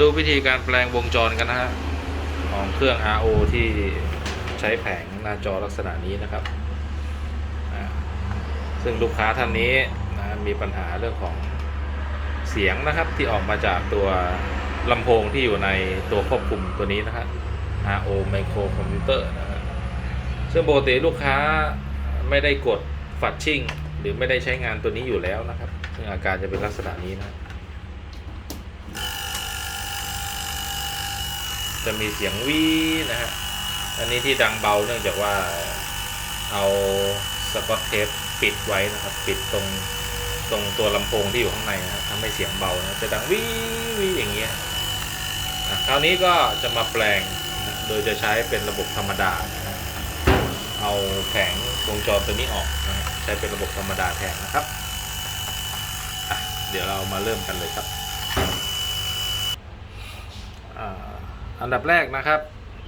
ดูวิธีการแปลงวงจรกันนะฮะของเครื่อง RO ที่ใช้แผงหน้าจอลักษณะนี้นะครับ ซึ่งลูกค้าท่านนี้นะมีปัญหาเรื่องของเสียงนะครับที่ออกมาจากตัวลำโพงที่อยู่ในตัวควบคุมตัวนี้นะฮะ RO Micro Computer นะฮะซึ่งปกติลูกค้าไม่ได้กดฟัดชิ่ง หรือไม่ได้ใช้งานตัวนี้อยู่แล้วนะครับ ซึ่งอาการจะเป็นลักษณะนี้นะ จะมีเสียงวีนะฮะ อันนี้ที่ดังเบาเนื่องจากว่าเอาสกอตเทปปิดไว้นะครับ ปิดตรงตรงตัวลำโพงที่อยู่ข้างในนะครับทำให้เสียงเบานะจะดังวีวีอย่างเงี้ยคราวนี้ก็จะมาแปลงนะโดยจะใช้เป็นระบบธรรมดานะเอาแผงวงจรตัวนี้ออกนะใช้เป็นระบบธรรมดาแทนนะครับ เดี๋ยวเรามาเริ่มกันเลยครับ อ่า อันดับแรกนะครับ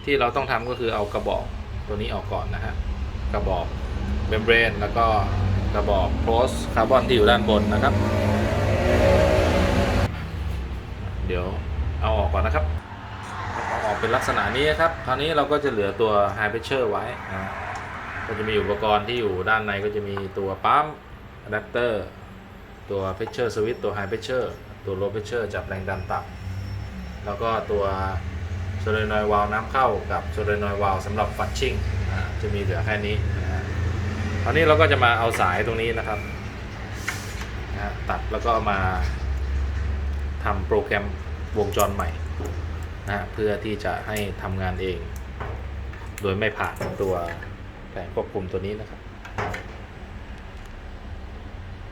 ที่เราต้องทำก็คือเอากระบอกตัวนี้ออกก่อนนะฮะกระบอกเมมเบรนแล้วก็กระบอกโพสคาร์บอนที่อยู่ด้านบนนะครับ เดี๋ยวเอาออกก่อนนะครับเอาออกเป็นลักษณะนี้ครับ คราวนี้เราก็จะเหลือตัว High Pressure ไว้นะก็จะมีอุปกรณ์ที่อยู่ด้านในก็จะมีตัวปั๊มอะแดปเตอร์ตัว Pressure Switch ตัว High Pressure ตัว Low Pressure จับแรงดันต่ำแล้วก็ตัว โซเลนอยวาลน้ำเข้ากับโซเลนอยวาลสำหรับฟัดชิ่งจะมีเหลือแค่นี้คราวนี้เราก็จะมาเอาสายตรงนี้นะครับตัดแล้วก็มาทำโปรแกรมวงจรใหม่นะเพื่อที่จะให้ทำงานเอง โดยไม่ผ่านตัวแผงควบคุมตัวนี้นะครับ